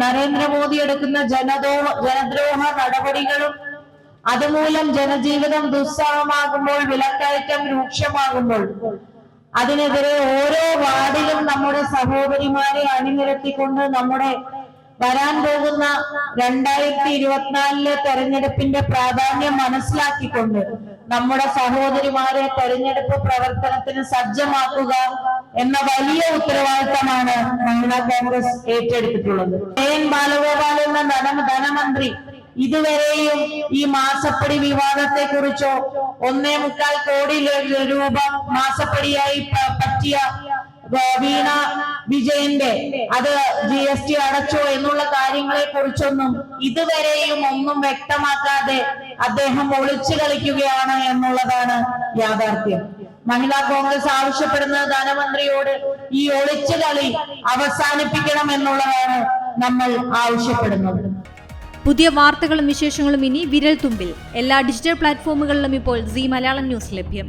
നരേന്ദ്രമോദി എടുക്കുന്ന ജനദ്രോഹ ജനദ്രോഹ നടപടികളും അതുമൂലം ജനജീവിതം ദുസ്സഹമാകുമ്പോൾ വിലക്കയറ്റം രൂക്ഷമാകുമ്പോൾ അതിനെതിരെ ഓരോ വാർഡിലും നമ്മുടെ സഹോദരിമാരെ അണിനിരത്തിക്കൊണ്ട് നമ്മുടെ വരാൻ പോകുന്ന രണ്ടായിരത്തി ഇരുപത്തിനാലിലെ തെരഞ്ഞെടുപ്പിന്റെ പ്രാധാന്യം മനസ്സിലാക്കിക്കൊണ്ട് നമ്മുടെ സഹോദരിമാരെ തെരഞ്ഞെടുപ്പ് പ്രവർത്തനത്തിന് സജ്ജമാക്കുക എന്ന വലിയ ഉത്തരവാദിത്തമാണ് മഹിളാ കോൺഗ്രസ് ഏറ്റെടുത്തിട്ടുള്ളത്. എൻ ബാലഗോപാൽ എന്ന ധന ധനമന്ത്രി ഇതുവരെയും ഈ മാസപ്പടി വിവാദത്തെ കുറിച്ചോ ഒന്നേ മുക്കാൽ കോടി രൂപ മാസപ്പടിയായി പറ്റിയ വീണ വിജയന്റെ അത് ജി എസ് ടി അടച്ചോ എന്നുള്ള കാര്യങ്ങളെ കുറിച്ചൊന്നും ഇതുവരെയും ഒന്നും വ്യക്തമാക്കാതെ അദ്ദേഹം ഒളിച്ചു കളിക്കുകയാണ് എന്നുള്ളതാണ് യാഥാർത്ഥ്യം. മഹിളാ കോൺഗ്രസ് ആവശ്യപ്പെടുന്നത് ധനമന്ത്രിയോട് ഈ ഒളിച്ചു കളി അവസാനിപ്പിക്കണം എന്നുള്ളതാണ് നമ്മൾ ആവശ്യപ്പെടുന്നത്. പുതിയ വാർത്തകളും വിശേഷങ്ങളും ഇനി വിരൽ തുമ്പിൽ എല്ലാ ഡിജിറ്റൽ പ്ലാറ്റ്ഫോമുകളിലും ഇപ്പോൾ സി മലയാളം ന്യൂസ് ലഭ്യം.